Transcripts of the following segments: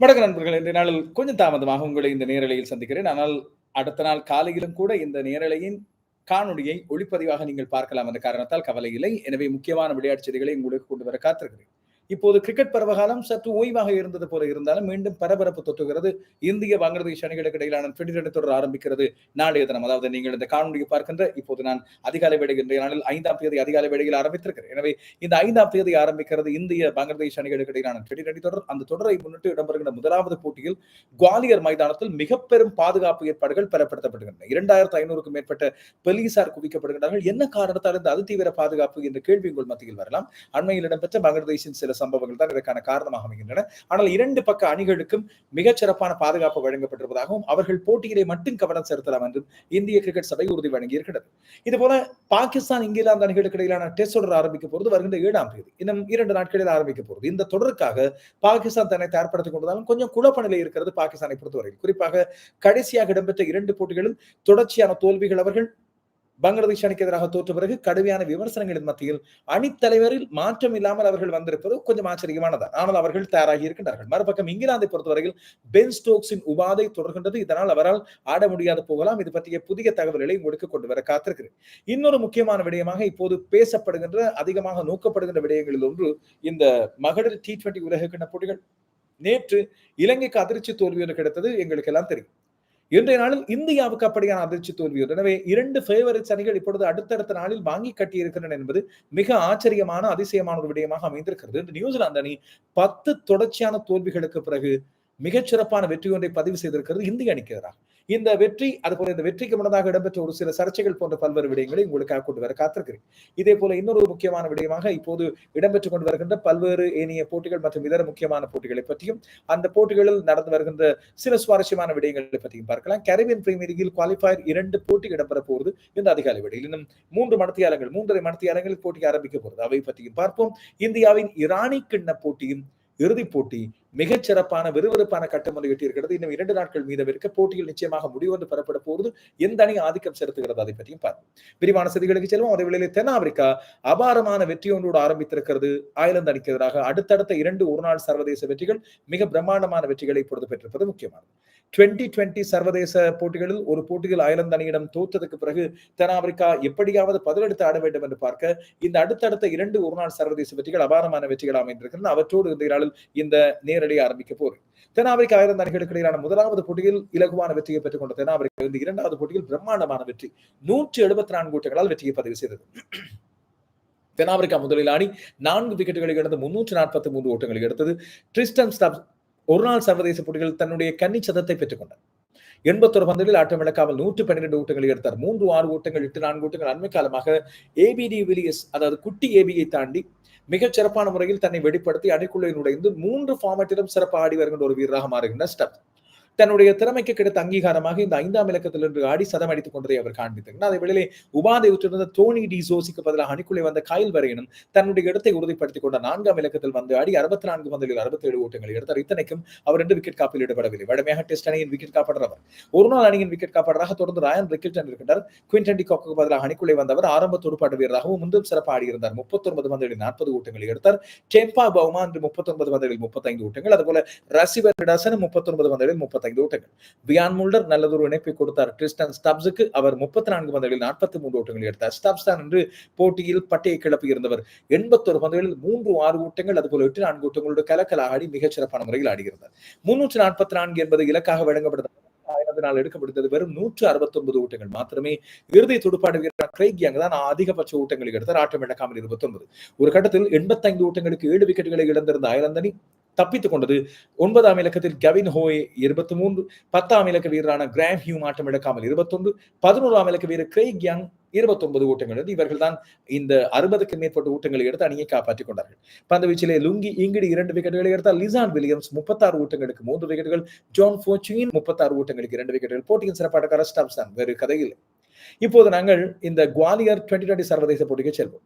வணக்க நண்பர்கள் இந்த நாளில் கொஞ்சம் தாமதமாக உங்களை இந்த நேரலையில் சந்திக்கிறேன். ஆனால் அடுத்த நாள் காலையிலும் கூட இந்த நேரலையின் காணொலியை ஒளிப்பதிவாக நீங்கள் பார்க்கலாம் என்ற காரணத்தால் கவலை இல்லை. எனவே முக்கியமான விளையாட்டு செய்திகளை உங்களுக்கு கொண்டு வர காத்திருக்கிறேன். இப்போது கிரிக்கெட் பருவகாலம் சற்று ஓய்வாக இருந்தது போல இருந்தாலும் மீண்டும் பரபரப்பு தொத்துகிறது இந்திய பங்களாதேஷ் அணிகளுக்கு இடையிலான டுவெண்டி தொடர் ஆரம்பிக்கிறது. நாளைய தினம் அதாவது நீங்கள் இந்த காணொலியை பார்க்கின்ற இப்போது நான் அதிகாலை வேடை இன்றைய நாளில் ஐந்தாம் தேதி அதிகாலை வேடையில் ஆரம்பித்திருக்கிறேன். எனவே இந்த ஐந்தாம் தேதி ஆரம்பிக்கிறது இந்திய பங்களாதேஷ் அணிகளுக்கு இடையிலான டுவெண்டி தொடர். அந்த தொடரை முன்னிட்டு இடம்பெறுகின்ற முதலாவது போட்டியில் குவாலியர் மைதானத்தில் மிக பெரும் பாதுகாப்பு ஏற்பாடுகள் பெறப்படுத்தப்படுகின்றன. இரண்டாயிரத்து ஐநூறுக்கும் மேற்பட்ட போலீசார் குவிக்கப்படுகின்றார்கள். என்ன காரணத்தால் இந்த அதிதீவிர பாதுகாப்பு என்ற கேள்வி உங்கள் மத்தியில் வரலாம். அண்மையில் இடம்பெற்ற பங்களாதேஷின் சில சம்பவங்கள் தான் இதற்கான காரணமாக அமைகின்றன. ஆனால் இரண்டு பக்க அணிகளுக்கும் மிகச்சிறப்பான பாதுகாப்பு வழங்கப்பட்டிருப்பதாகவும் அவர்கள் போட்டியிலே மட்டும் கவனம் செலுத்தலாம் என்றும் இந்திய கிரிக்கெட் சபை உறுதி வழங்கியிருக்கிறது. இதுபோல பாகிஸ்தான் இங்கிலாந்து அணிகளுக்கு இடையிலான டெஸ்ட் தொடர் ஆரம்பிக்க போறது வருகின்ற ஏழாம் தேதி இன்னும் இரண்டு நாட்களில் ஆரம்பிக்க போறது இந்த தொடருக்காக பாகிஸ்தான் தன்னை தயார்படுத்திக் கொண்டதாலும் கொஞ்சம் குழப்ப நிலை இருக்கிறது பாகிஸ்தானை பொறுத்தவரையில். குறிப்பாக கடைசியாக இடம்பெற்ற இரண்டு போட்டிகளில் தொடர்ச்சியான தோல்விகள் அவர்கள் பங்களாதேஷ் அணிக்கு எதிராக தோற்ற பிறகு கடுமையான விமர்சனங்களின் மத்தியில் அணித்தலைவரில் மாற்றம் இல்லாமல் அவர்கள் வந்திருப்பது கொஞ்சம் ஆச்சரியமானதான் ஆனால் அவர்கள் தயாராகி இருக்கின்றார்கள். மறுபக்கம் இங்கிலாந்தை பொறுத்தவரையில் பென் ஸ்டோக்ஸின் உபாதை தொடர்கின்றது. இதனால் அவரால் ஆட முடியாது போகலாம். இது பற்றிய புதிய தகவல்களை உங்களுக்கு கொண்டு வர காத்திருக்கிறேன். இன்னொரு முக்கியமான விடயமாக இப்போது பேசப்படுகின்ற அதிகமாக நோக்கப்படுகின்ற விடயங்களில் ஒன்று இந்த மகளிர் டி டுவெண்டி உலக கிண்ண போட்டிகள். நேற்று இலங்கைக்கு அதிர்ச்சி தோல்வி ஒன்று கிடைத்தது எங்களுக்கு எல்லாம் தெரியும். இன்றைய நாளில் இந்தியாவுக்கு அப்படியான அதிர்ச்சி தோல்வி எனவே இரண்டு ஃபேவரட்ஸ் அணிகள் இப்பொழுது அடுத்தடுத்த நாளில் வாங்கி கட்டியிருக்கின்றன என்பது மிக ஆச்சரியமான அதிசயமான ஒரு விடயமாக அமைந்திருக்கிறது. இந்த நியூசிலாந்து அணி பத்து தொடர்ச்சியான தோல்விகளுக்கு பிறகு மிகச்சிறப்பான வெற்றி ஒன்றை பதிவு செய்திருக்கிறது. இந்திய அணிக்கு எதிராக. இந்த வெற்றி அதுபோல இந்த வெற்றிக்கு முன்னதாக இடம்பெற்ற ஒரு சில சர்ச்சைகள் போன்ற பல்வேறு விடயங்களை உங்களுக்காக கொண்டு வர காத்திருக்கிறேன். இதே போல இன்னொரு முக்கியமான விடயமாக இப்போது இடம்பெற்றுக் கொண்டு வருகின்ற பல்வேறு ஏனைய போட்டிகள் மற்றும் இதர முக்கியமான போட்டிகளை பற்றியும் அந்த போட்டிகளில் நடந்து வருகின்ற சில சுவாரஸ்யமான விடயங்களை பற்றியும் பார்க்கலாம். கரீபியன் பிரீமியர் லீகில் குவாலிஃபயர் இரண்டு போட்டி இடம்பெற போகிறது இந்த அதிகாலை விடையில் இன்னும் மூன்று மணத்தியாளர்கள் மூன்றரை மணத்தியாளங்களில் போட்டி ஆரம்பிக்க போகிறது அவை பற்றியும் பார்ப்போம். இந்தியாவின் இரானி கிண்ண போட்டியும் இறுதிப் போட்டி மிகச் சிறப்பான விறுவிறுப்பான கட்டம் ஒன்று எட்டியிருக்கிறது. இன்னும் இரண்டு நாட்கள் மீதம் இருக்க போட்டியில் நிச்சயமாக முடிவொன்று பெறப்பட போகிறது எந்த அணி ஆதிக்கம் செலுத்துகிறது அதை பற்றியும் பார்ப்போம். விரிவான செய்திகளுக்கு செல்வோம். அதே வேளையில் தென்னாப்பிரிக்கா அபாரமான வெற்றி ஒன்றோடு ஆரம்பித்திருக்கிறது. ஆயிலந்து அணிக்கு எதிராக அடுத்தடுத்த இரண்டு ஒருநாள் சர்வதேச வெற்றிகள் மிக பிரம்மாண்டமான வெற்றிகளை இப்பொழுது பெற்றிருப்பது முக்கியமானது. டுவெண்ட்டி டுவெண்ட்டி சர்வதேச போட்டிகளில் ஒரு போட்டியில் அயர்லாந்து அணியிடம் தோற்றதுக்கு பிறகு தென்னாப்பிரிக்கா எப்படியாவது பதிலெடுத்து ஆட வேண்டும் என்று பார்க்க இந்த அடுத்தடுத்த இரண்டு ஒருநாள் சர்வதேச வெற்றிகள் அபாரமான வெற்றிகள் அமைந்திருக்கின்றன. அவற்றோடு இந்த நாளில் இந்த நேரடி ஆரம்பிக்க போகிறது தென்னாப்பிரிக்கா அயர்லாந்து அணிகளுக்கு இடையிலான முதலாவது போட்டியில் இலகுவான வெற்றியை பெற்றுக் கொண்ட தென்னாப்பிரிக்கா இந்த இரண்டாவது போட்டியில் பிரம்மாண்டமான வெற்றி. நூற்றி எழுபத்தி நான்கு ஓட்டுகளால் வெற்றியை பதிவு செய்தது. தென்னாப்பிரிக்கா முதலில் அணி நான்கு விக்கெட்டுகளை இழந்து முன்னூற்று நாற்பத்தி மூன்று ஓட்டங்களை எடுத்தது. டிரிஸ்டன் ஸ்டப் ஒரு நாள் சர்வதேச போட்டிகள் தன்னுடைய கன்னி சதத்தை பெற்றுக்கொண்டார் எண்பத்தொரு பந்துகளில் ஆட்டம் இழக்காமல் நூற்று பன்னிரண்டு ஓட்டங்களை எடுத்தார். மூன்று ஆறு ஓட்டங்கள் எட்டு நான்கு ஓட்டங்கள் அண்மை காலமாக ஏபிடி விலியஸ் அதாவது குட்டி ஏபியை தாண்டி மிகச் சிறப்பான முறையில் தன்னை வெளிப்படுத்தி அணிக்குள்ளே நுழைந்து மூன்று ஃபார்மேட்டிலும் சிறப்பாக ஆடி வருகின்ற ஒரு வீரராக மாறுகின்ற ஸ்டப். தன்னுடைய திறமைக்கு கிடைத்த அங்கீகாரமாக இந்த ஐந்தாம் இலக்கத்திலிருந்து ஆடி சதம் அடித்துக் கொண்டதை அவர் காண்பித்தார். அதை வெளியிலே உபாதை உற்றிருந்த தோனி டி சோசிக்கு பதிலாக அணிக்குள்ளே வந்த காயில் வரையினும் தன்னுடைய இடத்தை உறுதிப்படுத்திக் கொண்ட நான்காம் இலக்கத்தில் வந்து ஆடி அறுபத்தி நான்கு பந்தலில் அறுபத்தி ஏழு ஓட்டங்களை எடுத்தார். இத்தனைக்கும் அவர் ரெண்டு விக்கெட் காப்பில் ஈடுபடவில்லை. வடமையாக டெஸ்ட் அணியின் விக்கெட் காப்பாடுறவர் ஒரு நாள் அணியின் விக்கெட் காப்பாளராக தொடர்ந்து ராயன் ரிக்கில்டன் இருக்கின்றார். குவிண்டன் டி காக்கு பதிலாக அணிக்குள்ளே வந்தவர் ஆரம்ப துடுப்பாட்டு வீரராகவும் முந்தும் சிறப்பாக ஆடியிருந்தார். முப்பத்தொன்பது பந்தலில் நாற்பது ஓட்டங்களை எடுத்தார். டெம்பா பவுமா என்று முப்பத்தொன்பது பந்தலில் முப்பத்தைந்து ஓட்டங்கள். அதுபோல ரசிவர் விடாசன் முப்பத்தொன்பது பந்தலில் முப்பத்தைந்து ஓட்டங்கள் பியான் முல்டர் நல்லதொரு இணைப்பை கொடுத்தார். கிறிஸ்டன் ஸ்டப்ஸுக்கு அவர் முப்பத்தி நான்கு பந்துகளில் நாற்பத்தி மூன்று ஓட்டங்கள் எடுத்தார். ஸ்டப்ஸ் தான் என்று போட்டியில் பட்டையை கிளப்பி இருந்தவர். எண்பத்தொரு பந்துகளில் மூன்று ஆறு ஓட்டங்கள் அதுபோல எட்டு நான்கு ஓட்டங்களோடு கலக்கல் ஆடி மிகச்சிறப்பான முறையில் ஆடுகிறார் முன்னூற்று நாற்பத்தி நான்கு என்பது இலக்காக வழங்கப்பட்டது. நாள் எடுக்கப்படுகிறது வெறும் நூற்று அறுபத்தி ஒன்பது ஊட்டங்கள் மாத்திரமே. இறுதி துடுப்பாடு வீரர் கிரைக் யங் தான் அதிகபட்ச ஊட்டங்களை எடுத்தார். ஆட்டம் இழக்காமல் இருபத்தி ஒன்பது ஒரு கட்டத்தில் எண்பத்தைந்து ஊட்டங்களுக்கு ஏழு விக்கெட்டுகளை இழந்திருந்த அயலந்தனி தப்பித்துக் கொண்டது. ஒன்பதாம் இலக்கத்தில் கவின் ஹோய் இருபத்தி மூன்று பத்தாம் இலக்க வீரரான கிராம் ஹியூ ஆட்டம் இழக்காமல் இருபத்தொன்று பதினோராம் இலக்க வீரர் கிரெய்க் யங் இருபத்தொன்பது ஓட்டங்கள் எடுத்து இவர்கள் தான் இந்த அறுபதுக்கு மேற்பட்ட ஓட்டங்களை எடுத்து அணியை காப்பாற்றிக் கொண்டார்கள். பந்து வீச்சிலே லுங்கி இங்கிடி இரண்டு விக்கெட்டுகளை எடுத்தால் லிசான் வில்லியம்ஸ் முப்பத்தாறு ஓட்டங்களுக்கு மூன்று விக்கெட்டுகள் ஜான் போச்சியின் முப்பத்தாறு ஓட்டங்களுக்கு இரண்டு விக்கெட்டுகள் போட்டியின் சிறப்பாட்டக்காரர் ஸ்டாப்ஸ் தான் வேறு கதையில் இப்போது நாங்கள் இந்த குவாலியர் டுவெண்ட்டி டுவெண்ட்டி சர்வதேச போட்டிக்கு செல்வோம்.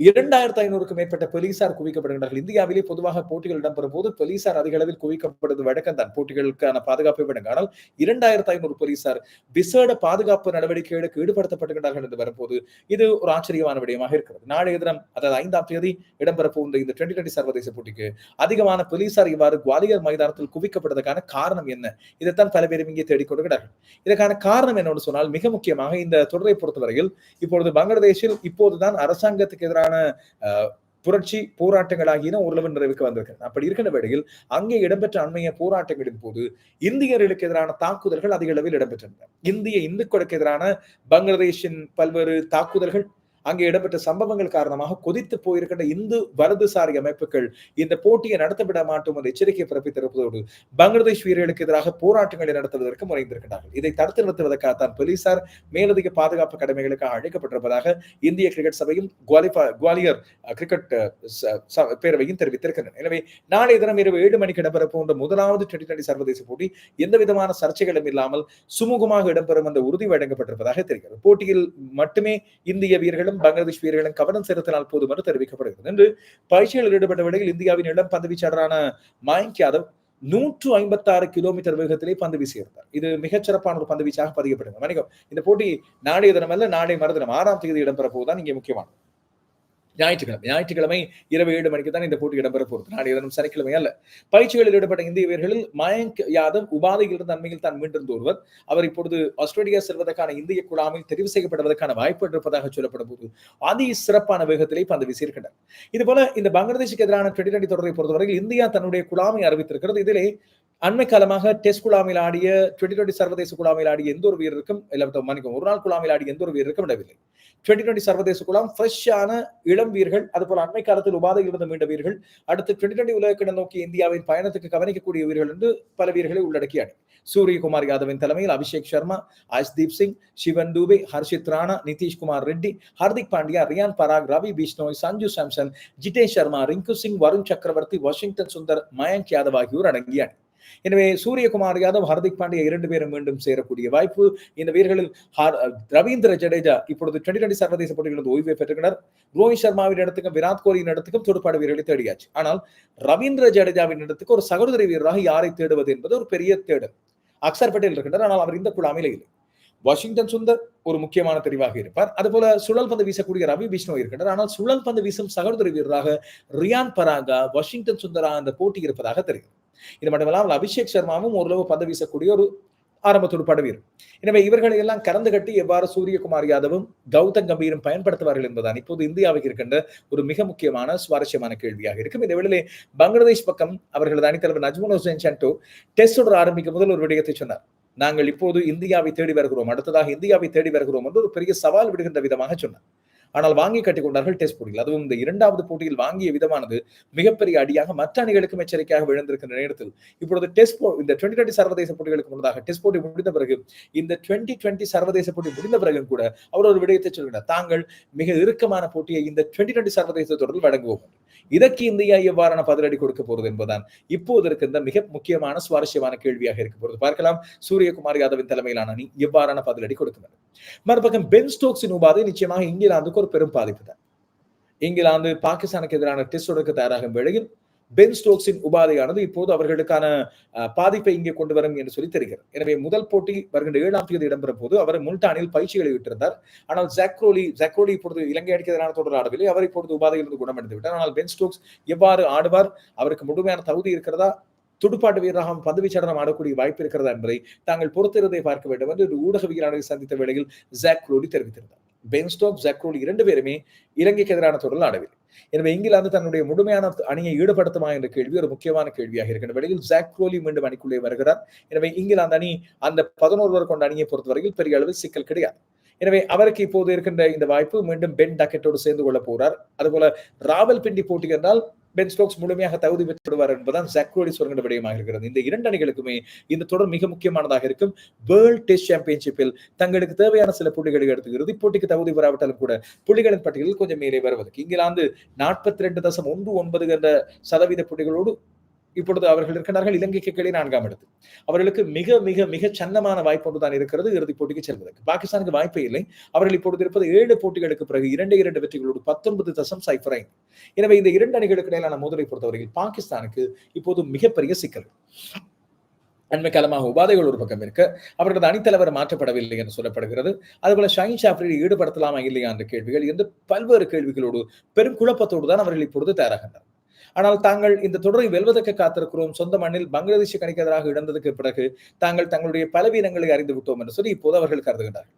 இரண்டாயிரத்து ஐநூறுக்கும் மேற்பட்ட போலீசார் குவிக்கப்படுகின்றார்கள். இந்தியாவிலே பொதுவாக போட்டிகள் இடம்பெறும் போது போலீசார் அதிக அளவில் குவிக்கப்படுவது வழக்கம் தான் போட்டிகளுக்கான பாதுகாப்பை விடுங்க. ஆனால் இரண்டாயிரத்து ஐநூறு போலீசார் விசேட பாதுகாப்பு நடவடிக்கைகளுக்கு ஈடுபடுத்தப்படுகின்றார்கள் என்று வரும்போது இது ஒரு ஆச்சரியமான விடயமாக இருக்கிறது. நாளைய தினம் அதாவது ஐந்தாம் தேதி இடம்பெற போகின்ற இந்த டுவெண்டி டுவெண்டி சர்வதேச போட்டிக்கு அதிகமான போலீசார் இவ்வாறு குவாலியர் மைதானத்தில் குவிக்கப்படுவதற்கான காரணம் என்ன? இதைத்தான் பல பேரும் இங்கே தேடிக் கொடுக்கிறார்கள் இதற்கான காரணம் என்னன்னு சொன்னால் மிக முக்கியமாக இந்த தொடரை பொறுத்தவரையில் இப்பொழுது பங்களாதேஷில் இப்போதுதான் அரசாங்கத்துக்கு எதிரான புரட்சி போராட்டங்கள் ஆகியன ஓரளவு நிறைவுக்கு வந்திருக்கிறது. அப்படி இருக்கின்ற வேளையில் அங்கே இடம்பெற்ற அண்மைய போராட்டங்களின் போது இந்தியர்களுக்கு எதிரான தாக்குதல்கள் அதிக அளவில் இடம்பெற்றிருந்தன. இந்திய இந்துக்களுக்கு எதிரான பங்களாதேஷின் பல்வேறு தாக்குதல்கள் அங்கே இடம்பெற்ற சம்பவங்கள் காரணமாக கொதித்து போயிருக்கின்ற இந்து வலதுசாரி அமைப்புகள் இந்த போட்டியை நடத்தவிட மாட்டோம் என்ற எச்சரிக்கை பிறப்பித்திருப்பதோடு பங்களாதேஷ் வீரர்களுக்கு எதிராக போராட்டங்களை நடத்துவதற்கு முனைந்திருக்கிறார்கள். இதை தடுத்து நிறுத்துவதற்காகத்தான் போலீசார் மேலதிக பாதுகாப்பு கடமைகளுக்காக அழைக்கப்பட்டிருப்பதாக இந்திய கிரிக்கெட் சபையும் குவாலியர் கிரிக்கெட் பேரவையும் தெரிவித்திருக்கின்றன. எனவே நாளைய தினம் இரவு ஏழு மணிக்கு இடம்பெற போன்ற முதலாவது டுவெண்டி டுவெண்டி சர்வதேச போட்டி எந்த விதமான சர்ச்சைகளும் இல்லாமல் சுமூகமாக இடம்பெறும் அந்த உறுதி வழங்கப்பட்டிருப்பதாக தெரிகிறது. போட்டியில் மட்டுமே இந்திய வீரர்களும் வீரர்களும் பங்களாதேஷ் வீரர்களும் கவனம் செலுத்தினால் போதும் என்று தெரிவிக்கப்படுகிறது. என்று பயிற்சியில் ஈடுபட்ட வேளையில் இந்தியாவின் இளம் பந்து வீச்சாளரான மயங்க் யாதவ் நூற்று ஐம்பத்தி ஆறு கிலோமீட்டர் வேகத்திலே பந்து வீசியிருந்தார். இது மிகச்சிறப்பான ஒரு பந்து வீச்சாக பதியப்படுகிறது. வணிகம் இந்த போட்டி நாளைய தினம் அல்ல நாளை மறுதினம் ஆறாம் தேதி இடம்பெற போதுதான் இங்கே முக்கியமானது. ஞாயிற்றுக்கிழமை. ஞாயிற்றுக்கிழமை இரவு ஏழு மணிக்கு தான் இந்த போட்டி இடம்பெற போகிறது. நாளைய தினம் சனிக்கிழமை அல்ல. பயிற்சிகளில் ஈடுபட்ட இந்திய வீரர்களில் மயங்க் யாதவ் உபாதையிலிருந்து அண்மையில் தான் மீண்டும் ஒருவர். அவர் இப்பொழுது ஆஸ்திரேலியா செல்வதற்கான இந்திய குழாமில் தெரிவு செய்யப்படுவதற்கான வாய்ப்பு இருப்பதாக சொல்லப்படும் போது அதி சிறப்பான வேகத்திலே பந்து வீசியிருக்கின்றனர் இது இதுபோல இந்த பங்களாதேஷுக்கு எதிரான டுவெண்டி டுவெண்டி தொடரை பொறுத்தவரையில் இந்தியா தன்னுடைய குழாமை அறிவித்திருக்கிறது. இதிலே அண்மை காலமாக டெஸ்ட் குழாமில் ஆடிய டுவெண்டி டுவெண்டி சர்வதேச குழாமில் ஆடிய எந்த ஒரு வீரருக்கும் இல்லை மன்னிக்கும் ஒரு நாள் குழாமில் ஆடிய எந்த ஒரு வீரருக்கும் விடவில்லை டுவெண்ட்டி டுவெண்ட்டி சர்வதேச குழாம் ஃப்ரெஷ்ஷான இளம் வீரர்கள் அதுபோல அண்மை காலத்தில் உபாதையில் இருந்து மீண்ட வீரர்கள் அடுத்து டுவெண்ட்டி டுவெண்ட்டி உலகக்கிட நோக்கி இந்தியாவின் பயணத்துக்கு கவனிக்கக்கூடிய வீரர்கள் என்று பல வீரர்களை உள்ளடக்கிய அணி. சூரியகுமார் யாதவின் தலைமையில் அபிஷேக் சர்மா அஷ்தீப் சிங் சிவன் தூபே ஹர்ஷித் ராணா நிதிஷ்குமார் ரெட்டி ஹர்திக் பாண்டியா ரியான் பராக் ரவி பிஷ்ணோய் சஞ்சு சாம்சன் ஜிதேஷ் சர்மா ரிங்கு சிங் வருண் சக்கரவர்த்தி வாஷிங்டன் சுந்தர் மயங்க் யாதவ் ஆகியோர் அடங்கிய அணி. எனவே சூரியகுமார் யாதவ் ஹர்திக் பாண்டியா இரண்டு பேரும் மீண்டும் சேரக்கூடிய வாய்ப்பு. இந்த வீரர்களில் ரவீந்திர ஜடேஜா இப்பொழுது டுவெண்டி டுவெண்டி சர்வதேச போட்டிகளில் ஓய்வு பெற்றுள்ளனர் ரோஹித் சர்மாவின் இடத்துக்கும் விராட் கோலியின் இடத்துக்கும் துடுப்பாடு வீரர்களை தேடியாச்சு. ஆனால் ரவீந்திர ஜடேஜாவின் இடத்துக்கு ஒரு சகோதரி வீரராக யாரை தேடுவது என்பது ஒரு பெரிய தேடல். அக்சர் பட்டேல் இருக்கின்றார் ஆனால் அவர் இந்த குழாமையில் இல்லை வாஷிங்டன் சுந்தர் ஒரு முக்கியமான தெரிவாக இருப்பார். அதுபோல சுழல் பந்து வீசக்கூடிய ரவி விஷ்ணு இருக்கின்றார். ஆனால் சுழல் பந்து வீசும் சகோதரி வீரராக ரியான் பராகா வாஷிங்டன் சுந்தரா அந்த போட்டி இருப்பதாக தெரிகிறது. இது மட்டுமல்லாமல் அபிஷேக் சர்மாவும் ஓரளவு பந்து வீசக்கூடிய ஒரு ஆரம்ப துடுப்பாடு வீரர் எனவே இவர்களை எல்லாம் கறந்து கட்டி எவ்வாறு சூரியகுமார் யாதவும் கௌதம் கம்பீரும் பயன்படுத்துவார்கள் என்பதுதான் இப்போது இந்தியாவுக்கு இருக்கின்ற ஒரு மிக முக்கியமான சுவாரஸ்யமான கேள்வியாக இருக்கும். இந்த வேளையிலே பங்களாதேஷ் பக்கம் அவர்களது அணித்தலைவர் நஜ்முல் ஹுசேன் சண்டோ டெஸ்ட் தொடர் ஆரம்பிக்கும் முதல் ஒரு விடயத்தை சொன்னார். நாங்கள் இப்போது இந்தியாவை தேடி வருகிறோம் அடுத்ததாக இந்தியாவை தேடி வருகிறோம் என்று ஒரு பெரிய சவால் விடுகின்ற விதமாக சொன்னார். ஆனால் வாங்கி கட்டிக் கொண்டார்கள் டெஸ்ட் போட்டியில் அதுவும் இந்த இரண்டாவது போட்டியில் வாங்கிய விதமானது மிகப்பெரிய அடியாக மற்ற அணிகளுக்கும் எச்சரிக்கையாக விழுந்திருக்கின்ற நேரத்தில். இப்பொழுது டெஸ்ட் இந்த டுவெண்டி டுவெண்டி சர்வதேச போட்டிகளுக்கு முன்னதாக டெஸ்ட் போட்டி முடிந்த பிறகு இந்த டுவெண்டி டுவெண்டி சர்வதேச போட்டி முடிந்த பிறகும் கூட அவர் ஒரு விடயத்தை சொல்கிறார். தாங்கள் மிக இறுக்கமான போட்டியை இந்த டுவெண்டி டுவெண்டி சர்வதேச தொடரில் வழங்குவோம். இதற்கு இந்தியா எவ்வாறான பதிலடி கொடுக்க போறது என்பதுதான் இப்போது இருக்கின்ற மிக முக்கியமான சுவாரஸ்யமான கேள்வியாக இருக்க போறது பார்க்கலாம் சூரியகுமார் யாதவின் தலைமையிலான அணி எவ்வாறான பதிலடி கொடுக்கிறது மறுபக்கம் பென் ஸ்டோக்ஸின் உபாதை நிச்சயமாக இங்கிலாந்துக்கு ஒரு பெரும் பாதிப்பு தான். இங்கிலாந்து பாகிஸ்தானுக்கு எதிரான டெஸ்ட் தொடக்க தயாராகும் வேளையில் பென் ஸ்டோக்ஸின் உபாதையானது இப்போது அவர்களுக்கான பாதிப்பை இங்கே கொண்டு வரும் என்று சொல்லி தெரிகிறது. எனவே முதல் போட்டி வருகின்ற ஏழாம் தேதி இடம்பெறும் போது அவர் முல்டானில் பயிற்சி வெளியிட்டிருந்தார் ஆனால் ஜாக்ரோலி ஜாக்ரோலி இப்பொழுது இலங்கை அடிக்க எதிரான தொடர் ஆடவில்லை. அவர் இப்பொழுது உபாதையிலிருந்து குணமடைந்து விட்டார். ஆனால் பென் ஸ்டோக்ஸ் எவ்வாறு ஆடுவார்? அவருக்கு முழுமையான தகுதி இருக்கிறதா? துடுப்பாட்டு வீரராக பந்து வீச்சாளராக ஆடக்கூடிய வாய்ப்பு இருக்கிறதா என்பதை தாங்கள் பொறுத்திருந்தே பார்க்க வேண்டும் என்று ஊடகவியலாளரை சந்தித்த வேளையில் ஜாக்ரோலி தெரிவித்திருந்தார். பென்ஸ்டோக் ஜாக்ரோலி இரண்டு பேருமே இலங்கைக்கு எதிரான தொடரில் ஆடவில்லை. எனவே இங்கிலாந்து தன்னுடைய முழுமையான அணியை ஈடுபடுத்துமா என்ற கேள்வி ஒரு முக்கியமான கேள்வியாக இருக்கின்ற வேளையில் ஜாக்ரோலி மீண்டும் அணிக்குள்ளே வருகிறார். எனவே இங்கிலாந்து அணி அந்த பதினோருவர் கொண்ட அணியை பொறுத்தவரையில் பெரிய அளவில் சிக்கல் கிடையாது. எனவே அவருக்கு இப்போது இருக்கின்ற இந்த வாய்ப்பு மீண்டும் பென் டக்கெட்டோடு சேர்ந்து கொள்ள போறார் அதுபோல ராவல் பிண்டி போட்டி என்றால் பென் ஸ்டோக்ஸ் முழுமையாக தகுதி பெற்றுவிடுவார் என்பதுதான் ஜாக்ரோடி சுரங்க விடயமாக இருக்கிறது இந்த இரண்டு அணிகளுக்குமே இந்த தொடர் மிக முக்கியமானதாக இருக்கும். வேர்ல்ட் டெஸ்ட் சாம்பியன்ஷிப்பில் தங்களுக்கு தேவையான சில புள்ளிகளை எடுத்து இறுதிப் போட்டிக்கு தகுதி பெறாவிட்டாலும் கூட புள்ளிகளின் பட்டியலில் கொஞ்சம் மேலே வருவதற்கு இங்கிலாந்து நாற்பத்தி ரெண்டு தசம் ஒன்று ஒன்பது என்ற சதவீத புள்ளிகளோடு இப்பொழுது அவர்கள் இருக்கின்றார்கள் இலங்கைக்கு கீழே நான்காம் இடத்து அவர்களுக்கு மிக மிக மிக சன்னமான வாய்ப்பு ஒன்றுதான் இருக்கிறது இறுதிப் போட்டிக்கு செல்வதற்கு. பாகிஸ்தானுக்கு வாய்ப்பே இல்லை. அவர்கள் இப்பொழுது இருப்பது ஏழு போட்டிகளுக்கு பிறகு இரண்டு இரண்டு வெற்றிகளோடு பத்தொன்பது தசம் சைஃபர் ஐந்து. எனவே இந்த இரண்டு அணிகளுக்கு இடையிலான மோதலை பொறுத்தவரையில் பாகிஸ்தானுக்கு இப்போது மிகப்பெரிய சிக்கல். அண்மை காலமாக உபாதைகள் ஒரு பக்கம் இருக்க. அவர்களது அணித்தலைவர் மாற்றப்படவில்லை என்று சொல்லப்படுகிறது. அதுபோல ஷாயின் ஷாஃப்ரியை ஈடுபடுத்தலாமா இல்லையா என்ற கேள்விகள் இந்த பல்வேறு கேள்விகளோடு பெரும் குழப்பத்தோடு தான் அவர்கள் இப்பொழுது தயாராகின்றனர். ஆனால் தாங்கள் இந்த தொடரை வெல்வதற்கு காத்திருக்கிறோம். சொந்த மண்ணில் பங்களாதேஷ் கணிக்கு எதிராக இழந்ததுக்கு பிறகு தாங்கள் தங்களுடைய பலவீனங்களை அறிந்து விட்டோம் என்று சொல்லி இப்போது அவர்கள் கருதுகின்றார்கள்.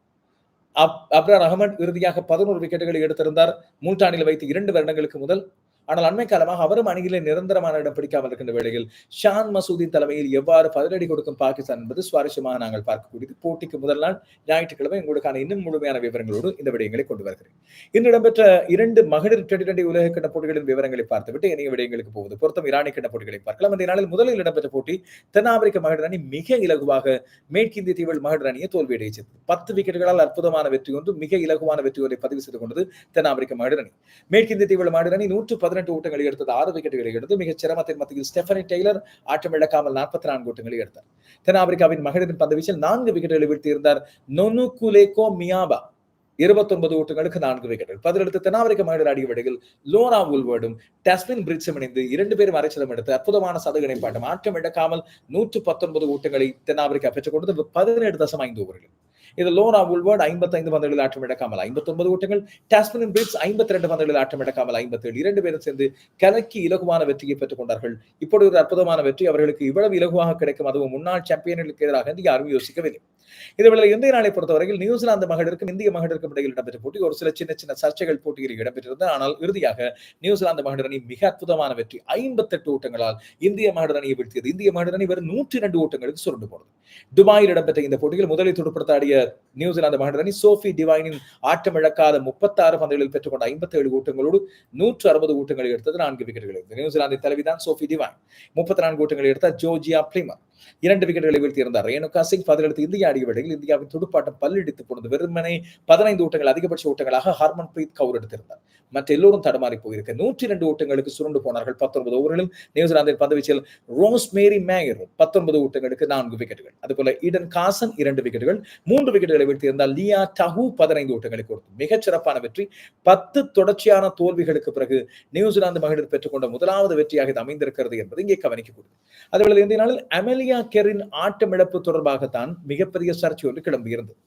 அப் அப்ரார் அகமது இறுதியாக பதினோரு விக்கெட்டுகளை எடுத்திருந்தார். மூன்றாண்டில் வைத்து இரண்டு வருடங்களுக்கு முதல் ஆனால் அண்மை காலமாக அவரும் அணியிலே நிரந்தரமான இடம் பிடிக்காமல் இருக்கின்ற வேளையில் ஷான் மசூதின் தலைமையில் எவ்வாறு பதிலடி கொடுக்கும் பாகிஸ்தான் என்பது சுவாரஸ்யமாக நாங்கள் பார்க்கக்கூடியது. போட்டிக்கு முதல் நாள் ஞாயிற்றுக்கிழமை உங்களுக்கான இன்னும் முழுமையான விவரங்களோடு இந்த விடயங்களை கொண்டு வருகிறேன். இன்று இடம்பெற்ற இரண்டு மகளிர் டுவெண்டி டுவெண்டி உலக கட்ட போட்டிகளின் விவரங்களை பார்த்துவிட்டு இணைய விடயங்களுக்கு போவது பொருத்தம். ஈரானி கட்ட போட்டிகளை பார்க்கலாம். இந்த நாளில் முதலில் இடம்பெற்ற போட்டி தென்னாப்பிரிக்க மகளிர் அணி மிக இலகுவாக மேற்கிந்திய தீவில் மகளிர் அணியை தோல்வியடைச்சது பத்து விக்கெட்டுகளால் அற்புதமான வெற்றி ஒன்று மிக இலகுவான வெற்றி ஒன்றை பதிவு செய்து கொண்டது தென்னாப்பிரிக்க மகளிர் அணி. மேற்கிந்திய தீவில் மகளிர் அணி நூற்று பதினெட்டு ஓட்டங்களை எடுத்தது ஆறு விக்கெட்டுகளை எடுத்து மிகச் சிரமத்தின் மத்தியில் ஸ்டெஃபனி டெய்லர் ஆட்டம் இழக்காமல் நாற்பத்தி நான்கு ஓட்டங்களை எடுத்தார். தென்னாப்பிரிக்காவின் மகளிரின் பந்து வீச்சில் நான்கு விக்கெட்டுகளை வீழ்த்தியிருந்தார் நொனு குலேகோ மியாபா. இருபத்தொன்பது ஓட்டங்களுக்கு நான்கு விக்கெட்டுகள் பதிலெடுத்து தென்னாப்பிரிக்க மகளிர் அடிய விடையில் லோனா உல்வர்டும் டஸ்மின் பிரிட்ஸும் இணைந்து இரண்டு பேரும் அரைச்சலம் எடுத்து அற்புதமான சதக பாட்டம் ஆட்டம் இழக்காமல் நூற்று பத்தொன்பது ஓட்டங்களை தென்னாப்பிரிக்கா பெற்றுக் கொடுத்து பதினேழு தசம் ஐந்து ஓவர்கள் இது லோனா உல்வர்ட் ஐம்பத்தைந்து பந்துகளில் ஆட்டம் இழக்காமல் ஐம்பத்தி ஒன்பது ஓட்டங்கள் டாஸ்மின் பிரிட்ஸ் ஐம்பத்தி ரெண்டு பந்துகளில் ஆட்டம் இழக்காமல் ஐம்பத்தி ஏழு இரண்டு பேரும் சேர்ந்து கலக்கி இலகுவான வெற்றியை பெற்றுக் கொண்டார்கள். இப்படி ஒரு அற்புதமான வெற்றி. அவர்களுக்கு இவ்வளவு இலகுவாக கிடைக்கும். அதுவும் முன்னாள் சாம்பியன்களுக்கு எதிராக யாரும் யோசிக்கவில்லை. இதுவேளை இந்திய நாளை பொறுத்தவரையில் நியூசிலாந்து மகளிருக்கும் இந்திய மகளிருக்கும் இடையில் இடம்பெற்ற போட்டி ஒரு சில சின்ன சின்ன சர்ச்சைகள் போட்டியில் இடம்பெற்றிருந்தது ஆனால் இறுதியாக நியூசிலாந்து மகளிர் அணி மிக அற்புதமான வெற்றி ஐம்பத்தெட்டு ஓட்டங்களால் இந்திய மகளிர் அணியை வீழ்த்தியது. இந்திய மகளிர் அணி வெறும் நூற்றி இரண்டு ஓட்டங்களுக்கு சுருண்டு போனது. துபாயில் இடம்பெற்ற இந்த போட்டியில் முதலில் துடுப்படுத்தாடிய நியூசிலாந்து மகளிர் அணி சோஃபி டிவைனின் ஆட்டம் இழக்காத முப்பத்தாறு பந்துகளில் பெற்றுக்கொண்ட ஐம்பத்தி ஏழு ஓட்டங்களோடு நூற்று அறுபது ஓட்டங்களை எடுத்தது நான்கு விக்கெட்டுகள் எடுத்தது. நியூசிலாந்து தலைவிதான் சோஃபி டிவைன். முப்பத்தி நான்கு ஓட்டங்களை எடுத்த ஜோஜியா பிளிமர். இரண்டு விக்கெட்டுகளை வீழ்த்தியிருந்தார். ரேணுகா சிங் பதிலெடுத்து இந்திய ஆடிய வேளையில் இந்தியாவின் துடுப்பாட்டம் பல்லெடுத்து போனது. வெறுமனை பதினைந்து ஓட்டங்கள் அதிகபட்ச ஓட்டங்களாக ஹர்மன் பிரீத் கவுர் எடுத்திருந்தார். மற்ற எல்லோரும் தடுமாறி போயிருக்க. நூற்றி இரண்டு ஓட்டங்களுக்கு சுருண்டு போனார்கள் பத்தொன்பது ஓவர்களில் நியூசிலாந்தின் பந்துவீச்சில் ரோஸ் மேரி மேயர் பத்தொன்பது ஓட்டங்களுக்கு நான்கு விக்கெட்டுகள். அதுபோல ஈடன் காசன் இரண்டு விக்கெட்டுகள். மூன்று விக்கெட்டுகளை வீழ்த்தியிருந்தால் லியா டஹு பதினைந்து ஓட்டங்களை கொடுத்து. மிகச் சிறப்பான வெற்றி. பத்து தொடர்ச்சியான தோல்விகளுக்கு பிறகு நியூசிலாந்து மகளிர் பெற்றுக்கொண்ட முதலாவது வெற்றியாக இது அமைந்திருக்கிறது என்பது இங்கே கவனிக்கக்கூடியது. அதுபோல இந்திய நாளில் அமெலி அமெலியா கெரின் ஆட்டமிழப்பு தொடர்பாகத்தான் மிகப்பெரிய சர்ச்சை ஒன்று கிளம்பியிருந்தது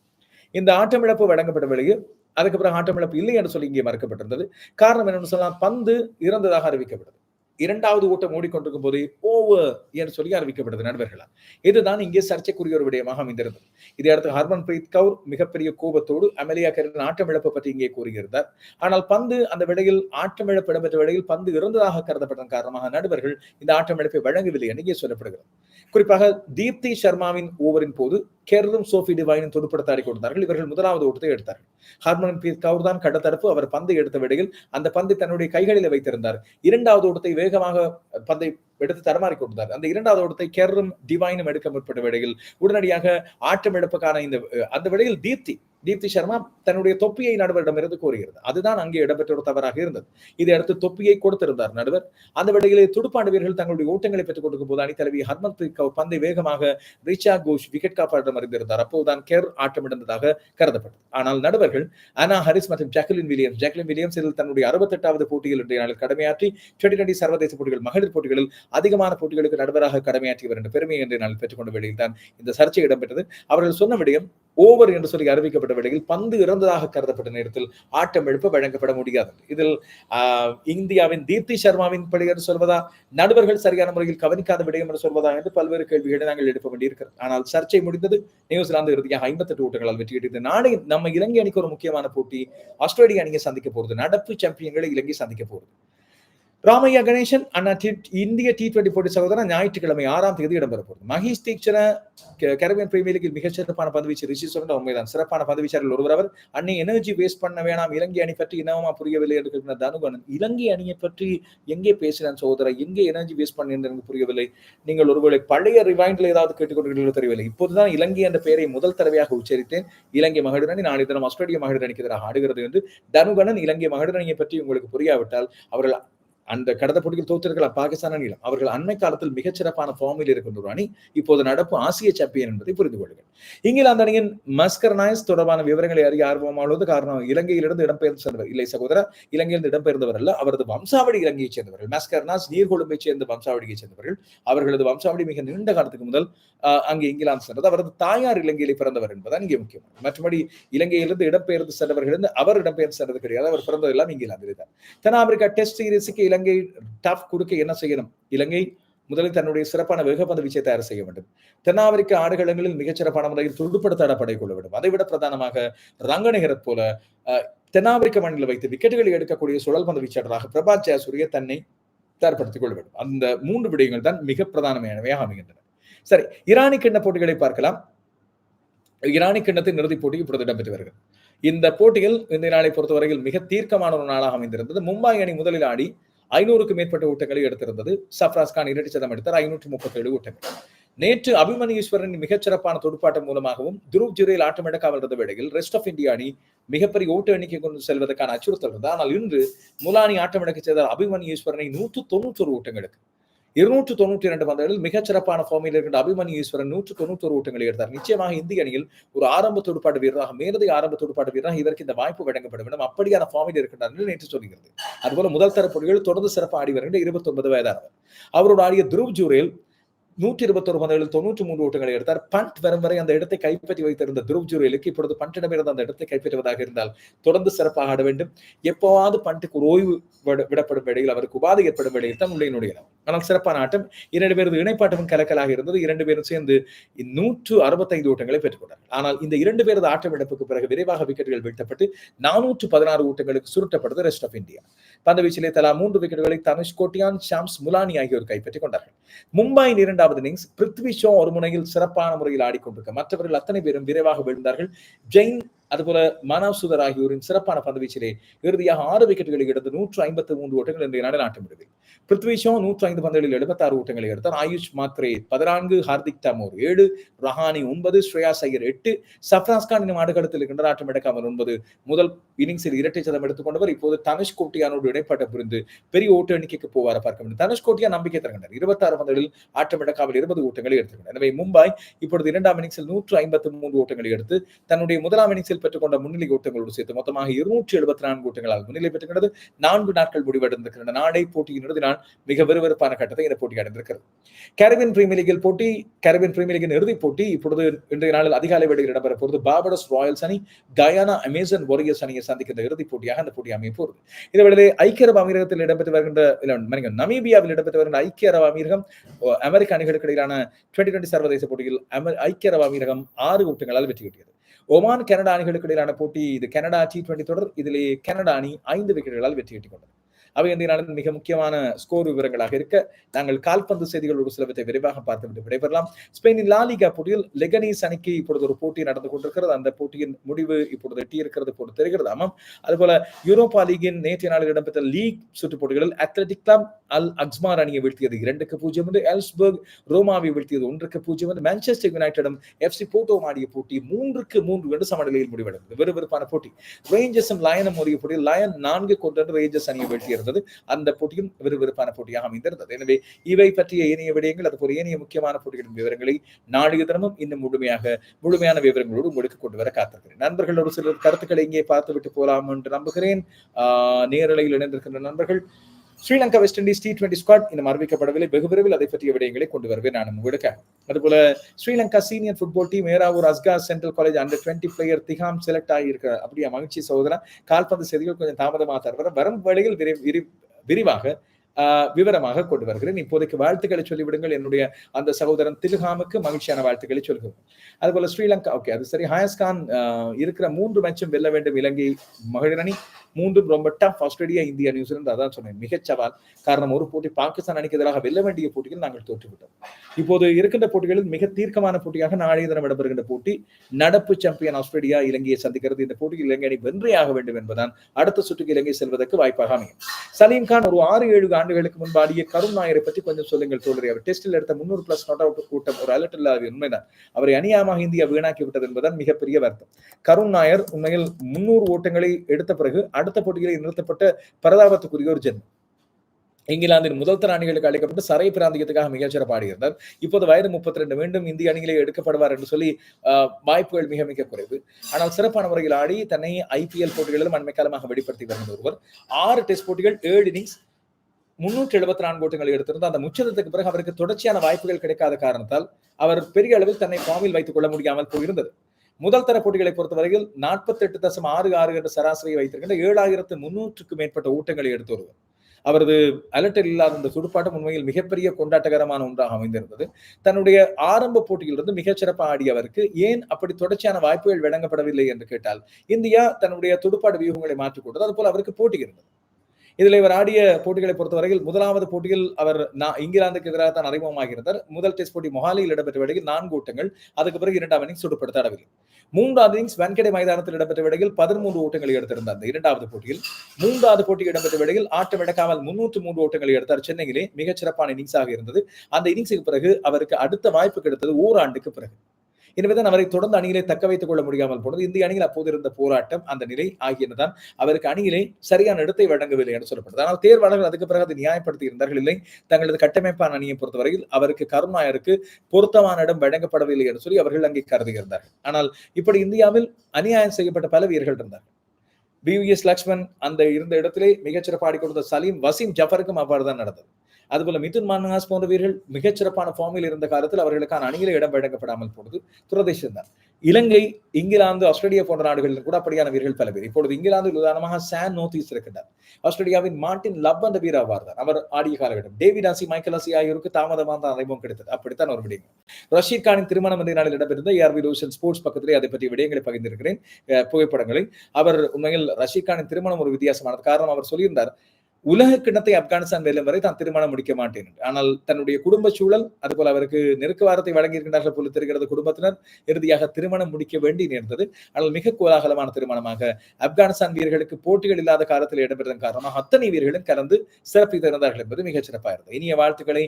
இந்த ஆட்டமிழப்பு வழங்கப்பட்ட வேளையில் அதுக்கப்புறம் ஆட்டமிழப்பு இல்லை என்று சொல்லி இங்கே மறுக்கப்பட்டிருந்தது. காரணம் என்னன்னு சொன்னால் பந்து இறந்ததாக அறிவிக்கப்பட்டது. இரண்டாவது ஓட்டம் ஓடிக்கொண்டிருக்கும் போது ஓவர் என்று சொல்லி அறிவிக்கப்பட்டது நண்பர்களால் இதுதான் இங்கே சர்ச்சைக்குரிய ஒரு விடயமாக அமைந்திருந்தது. இதை அடுத்து ஹர்மன் பிரீத் கவுர் மிகப்பெரிய கோபத்தோடு அமெலியா கரின் ஆட்டமிழப்பு பற்றி இங்கே கூறியிருந்தார். ஆனால் பந்து அந்த விடையில் ஆட்டமிழப்பு இடம்பெற்ற விடையில் பந்து இறந்ததாக கருதப்பட்டதன் காரணமாக நடுவர்கள் இந்த ஆட்டமிழப்பை வழங்கவில்லை என்று இங்கே சொல்லப்படுகிறது. குறிப்பாக தீப்தி சர்மாவின் ஓவரின் போது கெர்லும் சோஃபி டிவைனும் துடுப்படுத்தாடி கொடுத்தார்கள். இவர்கள் முதலாவது ஓட்டத்தை எடுத்தார்கள். ஹர்மன் பிரீத் கவுர் தான் கடத்தரப்பு அவர் பந்தை எடுத்த விடையில் அந்த பந்தை தன்னுடைய கைகளில் வைத்திருந்தார். இரண்டாவது ஓட்டத்தை வேகமாக பந்தை எடுத்து தரமாறி கொடுத்தார் அந்த இரண்டாவது ஓட்டத்தை கெர்ரும் டிவைனும் எடுக்க முற்பட்ட விடையில் உடனடியாக ஆட்டம் எடுப்புக்கான இந்த அந்த விடையில் தீப்தி தீப்தி சர்மா தன்னுடைய தொப்பியை நடுவரிடமிருந்து கோருகிறது. அதுதான் அங்கே இடம்பெற்ற ஒரு தவறாக இருந்தது. இதை அடுத்து தொப்பியை கொடுத்திருந்தார் நடுவர். அந்த வேளையிலே துடுப்பாண்டு வீரர்கள் தங்களுடைய ஓட்டங்களை பெற்றுக் கொடுக்கும் போது அணி தலைவி ஹர்மன் கவுர் பந்தை வேகமாக ரிச்சா கோஷ் விக்கெட் காப்பாற்றம் அறிந்திருந்தார். அப்போதுதான் கெர் ஆட்டமிடந்ததாக கருதப்பட்டது. ஆனால் நடுவர்கள் அனா ஹரிஸ் மற்றும் ஜாக்லின் வில்லியம்ஸ் ஜாக்லின் வில்லியம்ஸ் இதில் தன்னுடைய அறுபத்தெட்டாவது போட்டியில் இன்றைய நாளில் கடமையாற்றி டுவெண்டி டுவெண்டி சர்வதேச போட்டிகள் மகளிர் போட்டிகளில் அதிகமான போட்டிகளுக்கு நடுவராக கடமையாற்றியவர் என்ற பெருமையை இன்றைய நாளில் பெற்றுக்கொண்ட வேளையில் தான் இந்த சர்ச்சை இடம்பெற்றது. அவர்கள் சொன்ன விடயம் ஓவர் என்று சொல்லி அறிவிக்கப்பட்ட வேளையில் பந்து இறந்ததாக கருதப்பட்ட நேரத்தில் ஆட்டம் எழுப்ப வழங்கப்பட முடியாது இதில் இந்தியாவின் தீப்தி சர்மாவின் படி என்று சொல்வதா நடுவர்கள் சரியான முறையில் கவனிக்காத விடயம் என்று சொல்வதா என்று பல்வேறு கேள்விகளை நாங்கள் எழுப்ப வேண்டியிருக்கிறது. ஆனால் சர்ச்சை முடிந்தது நியூசிலாந்து இறுதியாக ஐம்பத்தெட்டு ஓட்டங்களால் வெற்றி நாளை நம்ம இலங்கை அணிக்கு ஒரு முக்கியமான போட்டி ஆஸ்திரேலிய அணியை சந்திக்க போகிறது. நடப்பு சாம்பியன்களை இலங்கை சந்திக்க போகிறது. ராமையா கணேசன் அண்ணா இந்திய டி டுவெண்டி போட்டி சகோதரன் ஞாயிற்றுக்கிழமை ஆறாம் தேதி இடம்பெற போகிறது மகேஷ் தீக்ஷன கரவியன் பிரீமியர் லீகில் மிக சிறப்பான பந்துவீச்சு ரிஷி சொல்ற உண்மைதான். சிறப்பான பதவிச்சாரில் ஒருவர் அவர் அன்னை எனர்ஜி வேஸ்ட் பண்ண வேணாம் இலங்கை அணி பற்றி என்னவா புரியவில்லை? என்று கேட்கிற தனுகனன் இலங்கை அணியை பற்றி எங்கே பேசினான் சகோதரர் எங்கே எனர்ஜி வேஸ்ட் பண்ண எனக்கு புரியவில்லை. நீங்கள் ஒருவேளை பழைய ரிவைண்டில் ஏதாவது கேட்டுக்கொண்டு தெரியவில்லை. இப்போதுதான் இலங்கை என்ற பெயரை முதல் தடவையாக உச்சரித்தேன். இலங்கை மகளிர் அணி நாளை தினம் ஆஸ்திரேலிய மகளிர் அணிக்கு எதிராக ஆடுகிறது என்று தனுகனன் இலங்கை மகளிர் அணியை பற்றி உங்களுக்கு புரியாவிட்டால் அவர்கள் அந்த கடந்த போட்டியில் தோற்றிருக்கலாம் பாகிஸ்தான் அணியிலும் அவர்கள் அண்மை காலத்தில் மிகச்சிறப்பான ஃபார்மில் இருக்கின்ற ஒரு அணி இப்போது நடப்பு ஆசிய சாம்பியன் என்பதை புரிந்து கொள்ளுங்கள். இங்கிலாந்து அணியின் மஸ்கர் நாயஸ் தொடர்பான விவரங்களை அறிய ஆர்வமானது காரணம் இலங்கையிலிருந்து இடம்பெயர்ந்து சென்றவர். இல்லை சகோதரர் இலங்கையிலிருந்து இடம்பெயர்ந்தவர் அல்ல அவரது வம்சாவளி இலங்கையைச் சேர்ந்தவர்கள். மஸ்கர்னாஸ் நீர்கொழும்பை சேர்ந்த வம்சாவளியைச் சேர்ந்தவர்கள். அவர்களது வம்சாவளி மிக நீண்ட காலத்துக்கு முதல் அங்கு இங்கிலாந்து சென்றது. அவரது தாயார் இலங்கையிலே பிறந்தவர் என்பதுதான் இங்கே முக்கியம் மற்றபடி இலங்கையிலிருந்து இடம்பெயர்ந்து சென்றவர்கள் அவர் இடம்பெயர்ந்து சென்றது கிடையாது. அவர் பிறந்ததெல்லாம் இங்கிலாந்து தான். தென்னாப்பிரிக்கா டெஸ்ட் சீரீஸுக்கு இலங்கை டஃப் கொடுக்க என்ன செய்யணும்? இலங்கை முதலில் தன்னுடைய சிறப்பான வேகப்பந்து வீச்சை தயார் செய்ய வேண்டும். தென்னாப்பிரிக்க ஆடுகளங்களில் மிகச்சிறப்பான முறையில் துடுப்படுத்தாட படை கொள்ள வேண்டும் அதைவிட பிரதானமாக ரங்கநிகரத் போல தென்னாப்பிரிக்க மண்ணில் வைத்து விக்கெட்டுகளை எடுக்கக்கூடிய சுழல் பந்து வீச்சாளராக பிரபாத் ஜெயசூரிய தன்னை தயார்படுத்திக் கொள்ள வேண்டும். அந்த மூன்று விடயங்கள் தான் மிக பிரதானமானவையாக அமைகின்றன. சரி ஈரானி கிண்ண போட்டிகளை பார்க்கலாம். ஈரானி கிண்ணத்தின் இறுதிப் போட்டி இப்பொழுது இடம்பெற்று வருகிறது. இந்த போட்டியில் இந்த நாளை பொறுத்தவரையில் மிக தீர்க்கமான ஒரு நாளாக அமைந்திருந்தது. மும்பை அணி முதலில் ஆடி ஐநூறுக்கு மேற்பட்ட ஊட்டங்களை எடுத்திருந்தது. சப்ராஸ் கான் இரண்டு சதம் எடுத்தார். ஐநூற்று முப்பத்தி ஏழு ஊட்டங்கள். நேற்று அபிமன்யீஸ்வரன் மிகச்சிறப்பான துடுப்பாட்டம் மூலமாகவும் துருவ் ஜுரேல் ஆட்டமிழக்காமல் இருந்த வேளையில் ரெஸ்ட் ஆஃப் இந்தியா அணி மிகப்பெரிய ஓட்டு எண்ணிக்கை கொண்டு செல்வதற்கான அச்சுறுத்தல் இருந்தது ஆனால் இன்று முலானி ஆட்டமிழக்க செய்தார் அபிமன்யீஸ்வரனை நூற்று தொண்ணூற்றொரு ஒரு இருநூற்று தொண்ணூற்றி இரண்டு பந்தங்களில் மிகச்சிறப்பான ஃபார்மில் இருக்கின்ற அபிமன்யு ஈஸ்வரன் நூற்று தொண்ணூற்றி ஒரு ஓட்டங்களை எடுத்தார். நிச்சயமாக இந்திய அணியில் ஒரு ஆரம்ப துடுப்பாட்டு வீரராக மேலதை ஆரம்ப துடுப்பாட்டு வீரராக இதற்கு இந்த வாய்ப்பு வழங்கப்பட வேண்டும் அப்படியான ஃபார்மில் இருக்கின்றார் என்று நேற்று சொல்கிறது அதுபோல முதல் தர போட்டிகள் தொடர்ந்து சிறப்பாக ஆடி வருகின்ற இருபத்தி ஒன்பது வயதானவர். அவரோட ஆடிய துருவ் ஜூரேல் நூற்றி இருபத்தொரு பந்துகளில் தொண்ணூற்றி மூன்று ஓட்டங்களை எடுத்தார். பண்ட் வரும் வரை அந்த இடத்தை கைப்பற்றி வைத்திருந்த துருவ் ஜூரியலுக்கு இப்பொழுது பண்டிடமிருந்து அந்த இடத்தை கைப்பற்றுவதாக இருந்தால் தொடர்ந்து சிறப்பாக ஆட வேண்டும். எப்போவாது பண்ட்டுக்கு ஒரு ஓய்வு விடப்படும் இடையில் அவருக்கு உபாதை ஏற்படும் இடையில் தான் உள்ளே நுழையலாம் ஆனால் சிறப்பான ஆட்டம் இரண்டு பேரது இணைப்பாட்டமும் கலக்கலாக இருந்தது. இரண்டு பேரும் சேர்ந்து நூற்று அறுபத்தைந்து ஓட்டங்களை பெற்றுக்கொண்டார் ஆனால் இந்த இரண்டு பேரது ஆட்டம் இழப்புக்கு பிறகு விரைவாக விக்கெட்டுகள் வீழ்த்தப்பட்டு நானூற்று பதினாறு ஓட்டங்களுக்கு சுருட்டப்பட்டது ரெஸ்ட் ஆஃப் இந்தியா பந்து வீச்சிலே தலா மூன்று விக்கெட்டுகளை தனுஷ் கோட்டியான் ஷாம்ஸ் முலானி ஆகியோர் கைப்பற்றிக் கொண்டார்கள். மும்பையின் இரண்டாவது இன்னிங்ஸ் பிருத்வி ஷோ ஒரு முனையில் சிறப்பான முறையில் ஆடிக்கொண்டிருக்க மற்றவர்கள் அத்தனை பேரும் விரைவாக விழுந்தார்கள். ஜெயின் அதுபோல மனாவ் சுதர் ஆகியோரின் சிறப்பான பந்துவீச்சிலே இறுதியாக ஆறு விக்கெட்டுகளை எடுத்து நூற்று ஐம்பத்தி மூன்று ஓட்டங்கள் இன்றைய நாடு நாட்டமிடுது பிருத்வி ஷோ நூற்று ஐந்து பந்துகளில் எழுபத்தாறு ஓட்டங்களை எடுத்தார். ஆயுஷ் மாத்ரே பதினான்கு ஹார்திக் தாமோர் ஏழு ரஹானி ஒன்பது ஸ்ரேயா சையர் எட்டு சஃப்ராஸ் கான் ஆடுகளத்தில் இருக்கின்ற ஆட்டம் எடுக்காமல் ஒன்பது. முதல் இன்னிங்ஸில் இரட்டை சதம் எடுத்துக்கொண்டவர் இப்போது தனுஷ் கோட்டியானோடு இடைப்பட்ட புரிந்து பெரிய ஓட்டு எண்ணிக்கைக்கு போவார பார்க்க முடியும். தனுஷ் கோட்டியா நம்பிக்கை தருகின்றனர் இருபத்தாறு பந்துகளில் ஆட்டம் எடுக்காமல் இருபது ஓட்டங்களை எடுத்துக்கொண்டார் எனவே மும்பை இப்பொழுது இரண்டாம் இன்னிங்ஸில் நூற்று ஐம்பத்தி மூன்று ஓட்டங்களை எடுத்து தன்னுடைய முதலாம் இன்னிங்ஸில் பெற்றுக்கொண்ட முன்னிலை ஓட்டங்களோடு சேர்த்து மொத்தமாக இருநூற்றி எழுபத்தி நான்கு ஓட்டங்களால் முன்னிலை பெற்றுகிறது நான்கு நாட்கள் முடிவடைந்திருக்கின்றன. நாளை போட்டியின் நான் மிக விறுவிறுப்பான கட்டத்தை இந்த போட்டி அடைந்திருக்கிறது. கேரபின் பிரீமியர் லீகில் போட்டி கேரபின் பிரீமியர் லீகின் இறுதிப் போட்டி இப்பொழுது இன்றைய நாளில் அதிகாலை வேளையில் இடம்பெற போகிறது. பாபடஸ் ராயல்ஸ் அணி கயானா அமேசன் வாரியர்ஸ் அணியை சந்திக்கின்ற இறுதிப் போட்டியாக அந்த போட்டி அமைய போகிறது. இந்த வேளையிலே ஐக்கிய அரபு அமீரகத்தில் இடம்பெற்று வருகின்ற நமீபியாவில் இடம்பெற்று வருகின்ற ஐக்கிய அரபு அமீரகம் அமெரிக்க அணிகளுக்கு இடையிலான டுவெண்டி டுவெண்டி சர்வதேச போட்டியில் ஐக்கிய அரபு அமீரகம் ஆறு ஓட்டங்களால் வெற்றி கிட்டியது ஒமான் கனடா அணிகளுக்கு இடையிலான போட்டி இது. கனடா டி டுவெண்டி தொடர் இதிலே கனடா அணி ஐந்து விக்கெட்டுகளால் வெற்றி கொண்டது. அவை இன்றைய நாளில் மிக முக்கியமான ஸ்கோர் விவரங்களாக இருக்க நாங்கள் கால்பந்து செய்திகள் ஒரு சிலவற்றை விரைவாக பார்த்துவிட்டு விடைபெறலாம். ஸ்பெயினின் லாலிகா போட்டியில் லெகனீஸ் அணிக்கு இப்பொழுது ஒரு போட்டி நடந்து கொண்டிருக்கிறது. அந்த போட்டியின் முடிவு இப்பொழுது எட்டியிருக்கிறது போல தெரிகிறது. ஆமாம். அதுபோல யூரோப்பா லீகின் நேற்றைய நாளில் இடம்பெற்ற லீக் சுற்றுப் போட்டிகளில் அத்லட்டிக் கிளப் அல் அக்ஸ்மார் அணியை வீழ்த்தியது இரண்டுக்கு பூஜ்ஜியம் என்று எல்ஸ்பர்க் ரோமாவை வீழ்த்தியது ஒன்றுக்கு பூஜ்ஜியம் என்று மான்செஸ்டர் யுனைடெடும் எஃப்சி போட்டோ ஆடிய போட்டி மூன்றுக்கு மூன்று என்று சமநிலையில் முடிவடைந்தது. விறுவிறுப்பான போட்டி. ரேஞ்சர்ஸும் லயனும் ஒரு போட்டியில் லயன் நான்கு கொண்டு ரேஞ்சர்ஸ் அணியை வீழ்த்தியது. இருந்தது அந்த போட்டியும் விறுவிறுப்பான போட்டியாக அமைந்திருந்தது. எனவே இவை பற்றிய ஏனைய விடயங்கள் அதுபோல ஏனைய முக்கியமான போட்டிகளின் விவரங்களை நாளைய தினமும் இன்னும் முழுமையாக முழுமையான விவரங்களோடு உங்களுக்கு கொண்டு வர காத்திருக்கிறேன். நண்பர்கள் ஒரு சில கருத்துக்களை இங்கே பார்த்துவிட்டு போலாம் என்று நம்புகிறேன். நேரலையில் இணைந்திருக்கின்ற நண்பர்கள் Sri Lanka West Indies T twenty squad இன்னும் அறிவிக்கப்படவில்லை. வெகு விரைவில் அதை பற்றிய விடயங்களை கொண்டு வருவேன் நான் உங்களுக்கு. அதுபோல Sri Lanka senior football team Eravur அஸ்கா central college under twenty player திகாம் select ஆகியிருக்க அப்படியே? மகிழ்ச்சி சகோதரன் கால்பந்து செய்திகள் கொஞ்சம் தாமதமாக தருவார் வரும் வேளையில் விரி விரிவாக விவரமாக கொண்டு வருகிறேன். இப்போதைக்கு வாழ்த்துக்களை சொல்லிவிடுங்கள். என்னுடைய அந்த சகோதரன் திலுகாமுக்கு மகிழ்ச்சியான வாழ்த்துக்களை சொல்கிறேன் அதுபோல ஸ்ரீலங்கா ஓகே அது சரி. ஹயஸ்கான் இருக்கிற மூன்று மேட்சும் வெல்ல வேண்டும் இலங்கை மகளிர் அணி. மூன்றும் ரொம்ப டஃப் ஆஸ்திரேலியா இந்தியா நியூசிலாந்து அதான் சொன்னேன். மிகச் சவால். காரணம் ஒரு போட்டி பாகிஸ்தான் அணிக்கு எதிராக வெல்ல வேண்டிய போட்டியில் நாங்கள் தோற்றுவிட்டோம். இப்போது இருக்கின்ற போட்டிகளில் மிக தீர்க்கமான போட்டியாக நாளைய தினம் இடம்பெறுகின்ற போட்டி நடப்பு சாம்பியன் ஆஸ்திரேலியா இலங்கையை சந்திக்கிறது. இந்த போட்டியில் இலங்கை அணி வென்றே ஆக வேண்டும் என்பதுதான். அடுத்த சுற்றுக்கு இலங்கை செல்வதற்கு வாய்ப்பாக அமையும். சலீம் கான் ஒரு ஆறு ஏழு ஆண்டுகளுக்கு முன்பு ஆடிய கருண் நாயரை பற்றி கொஞ்சம் சொல்லுங்கள் தோழரை. அவர் டெஸ்டில் எடுத்த முன்னூறு பிளஸ் நாட் அவுட் கூட்டம் ஒரு அலர்ட் இல்லாத உண்மைதான். அவரை அநியாயமாக இந்தியா வீணாக்கி விட்டது என்பதுதான் மிகப்பெரிய வருத்தம். கருண் நாயர் உண்மையில் முன்னூறு ஓட்டங்களை எடுத்த பிறகு அடுத்த போட்டிகளில் நிறுத்தப்பட்ட பரதாபத்துக்குரிய ஒரு ஜென்மம். இங்கிலாந்தின் முதல் தர அணிகளுக்கு அழைக்கப்பட்டு சரை பிராந்தியத்துக்காக மிகச்சிறப்பு ஆடியிருந்தார். இப்போது வயது முப்பத்தி ரெண்டு மீண்டும் இந்திய அணிகளே எடுக்கப்படுவார் என்று சொல்லி ஆஹ், வாய்ப்புகள் மிக மிக குறைவு. ஆனால் சிறப்பான முறையில் ஆடி தன்னை ஐபிஎல் போட்டிகளிலும் அண்மைக்காலமாக வெளிப்படுத்தி வருகிற ஒருவர். ஆறு டெஸ்ட் போட்டிகள் ஏழு இன்னிங்ஸ் முன்னூற்றி எழுபத்தி நான்கு ஓட்டங்கள் எடுத்திருந்த அந்த முச்சதத்துக்கு பிறகு அவருக்கு தொடர்ச்சியான வாய்ப்புகள் கிடைக்காத காரணத்தால் அவர் பெரிய அளவில் தன்னை ஃபார்மில் வைத்துக் கொள்ள முடியாமல் போயிருந்தது. முதல் தர போட்டிகளை பொறுத்தவரையில் நாற்பத்தி எட்டு தசம் ஆறு ஆறு என்ற சராசரியை வைத்திருக்கின்ற ஏழாயிரத்து முன்னூற்றுக்கு மேற்பட்ட ஊட்டங்களை எடுத்து வருவார். அவரது அலட்டல் இல்லாத இந்த துடுப்பாட்டம் உண்மையில் மிகப்பெரிய கொண்டாட்டகரமான ஒன்றாக அமைந்திருந்தது. தன்னுடைய ஆரம்ப போட்டியிலிருந்து மிகச்சிறப்பாக ஆடியவருக்கு ஏன் அப்படி தொடர்ச்சியான வாய்ப்புகள் வழங்கப்படவில்லை என்று கேட்டால் இந்தியா தன்னுடைய துடுப்பாட்ட வியூகங்களை மாற்றிக்கொண்டது அதுபோல் அவருக்கு போட்டி இருந்தது. இதில் இவர் ஆடிய போட்டிகளை பொறுத்தவரையில் முதலாவது போட்டியில் அவர் நான் இங்கிலாந்துக்கு எதிராக தான் அறிமுகமாகியிருந்தார். முதல் டெஸ்ட் போட்டி மொஹாலியில் இடம்பெற்ற வேளையில் நான்கு ஓட்டங்கள் அதுக்கு பிறகு இரண்டாம் இன்னிங்ஸ் சுடுப்படுத்த ஆடவில்லை மூன்றாவது இன்னிங்ஸ் வென்கடை மைதானத்தில் இடம்பெற்ற வேளையில் பதிமூன்று ஓட்டங்களை எடுத்திருந்தார் அந்த இரண்டாவது போட்டியில். மூன்றாவது போட்டி இடம்பெற்ற வேளையில் ஆட்டம் இழக்காமல் முன்னூற்று மூன்று ஓட்டங்களை எடுத்தார் சென்னையிலே. மிகச் சிறப்பான இன்னிங்ஸாக இருந்தது. அந்த இன்னிங்ஸுக்கு பிறகு அவருக்கு அடுத்த வாய்ப்பு கிடைத்தது ஓராண்டுக்கு பிறகு. எனவேதான் அவரை தொடர்ந்து அணியிலே தக்க வைத்துக் கொள்ள முடியாமல் போனது. இந்திய அணியில் அப்போது இருந்த போராட்டம் அந்த நிலை ஆகியனதான். அவருக்கு அணியிலே சரியான இடத்தை வழங்கவில்லை என்று சொல்லப்பட்டது ஆனால் தேர்வாளர்கள் அதுக்கு பிறகு அதை நியாயப்படுத்தி இருந்தார்கள். இல்லை தங்களது கட்டமைப்பான அணியை பொறுத்தவரையில் அவருக்கு கருணாயருக்கு பொருத்தமான இடம் வழங்கப்படவில்லை என்று சொல்லி அவர்கள் அங்கே கருதுகிறார்கள் ஆனால் இப்படி இந்தியாவில் அநியாயம் செய்யப்பட்ட பல வீரர்கள் இருந்தார்கள். பிவிஎஸ் லக்ஷ்மண் அந்த இருந்த இடத்திலே மிகச்சிறப்பாடி கொடுத்த சலீம் வசீம் ஜஃபருக்கும் அவ்வாறு தான் நடந்தது. அதுபோல மிதுன் மன்ஹாஸ் போன்ற வீரர்கள் மிகச்சிறப்பான ஃபார்மில் இருந்த காலத்தில் அவர்களுக்கான அணியில இடம் வழங்கப்படாமல் போனது துரதிர்ஷ்டம் தான். இலங்கை இங்கிலாந்து ஆஸ்திரேலியா போன்ற நாடுகளில் கூட அப்படியான வீரர்கள் பல பேர். இப்பொழுது இங்கிலாந்தில் உதாரணமாக சான் நோத்தீஸ் இருக்கின்றார். ஆஸ்திரேலியாவின் மார்டின் லப் அந்த வீரர் தான். அவர் ஆடிய காலகட்டம். டேவிட் ஆசி மைக்கேல் ஆசி ஆகியோருக்கு தாமதமாக தான் அறிமுகம் கிடைத்தது. அப்படித்தான் ஒரு விடயம். ரஷீத் கானின் திருமணம் இந்த நாளில் இடம்பெற்ற ஏஆர்பி ரோஷன் ஸ்போர்ட்ஸ் பக்கத்திலே அதை பற்றிய விடயங்களை பகிர்ந்திருக்கிறேன். புகைப்படங்களை. அவர் உண்மையில் ரஷீத் கானின் திருமணம் ஒரு வித்தியாசமானது. காரணம் அவர் சொல்லியிருந்தார் உலக கிண்ணத்தை ஆப்கானிஸ்தான் வெல்லும் வரை தான் திருமணம் முடிக்க மாட்டேன். ஆனால் தன்னுடைய குடும்ப சூழல் அதுபோல் அவருக்கு நெருக்கு வாரத்தை வழங்கியிருக்கிறார்கள் போல தெரிகிறது குடும்பத்தினர் இறுதியாக திருமணம் முடிக்க வேண்டி நேர்ந்தது. ஆனால் மிக கோலாகலமான திருமணமாக ஆப்கானிஸ்தான் வீரர்களுக்கு போட்டிகள் இல்லாத காலத்தில் இடம்பெற்றதன் காரணமாக அத்தனை வீரர்களும் கலந்து சிறப்பித்திருந்தார்கள் என்பது மிகச் சிறப்பாக இருந்தது. இனிய வாழ்த்துக்களை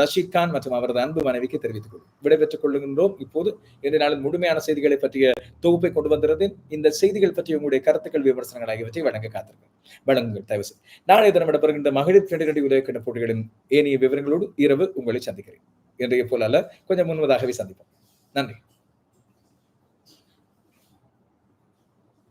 ரஷீத் கான் மற்றும் அவரது அன்பு மனைவிக்கு தெரிவித்துக் கொள்ளும் விடைபெற்றுக் கொள்ளுகின்றோம் இப்போது இந்த நாளில் முழுமையான செய்திகளை பற்றிய தொகுப்பை கொண்டு வந்திருந்தேன். இந்த செய்திகள் பற்றிய உங்களுடைய கருத்துக்கள் விமர்சனங்கள் ஆகியவற்றை வழங்க காத்திருக்கிறேன். வழங்குங்கள். தயவு செய்து. நாளைய தினம் இடம்பெறுகின்ற மகளிர் டுவெண்டி டுவெண்டி போட்டிகளின் ஏனைய விவரங்களோடு இரவு உங்களை சந்திக்கிறேன். இன்றைய போல அல்ல கொஞ்சம் முன்வதாகவே சந்திப்போம். நன்றி.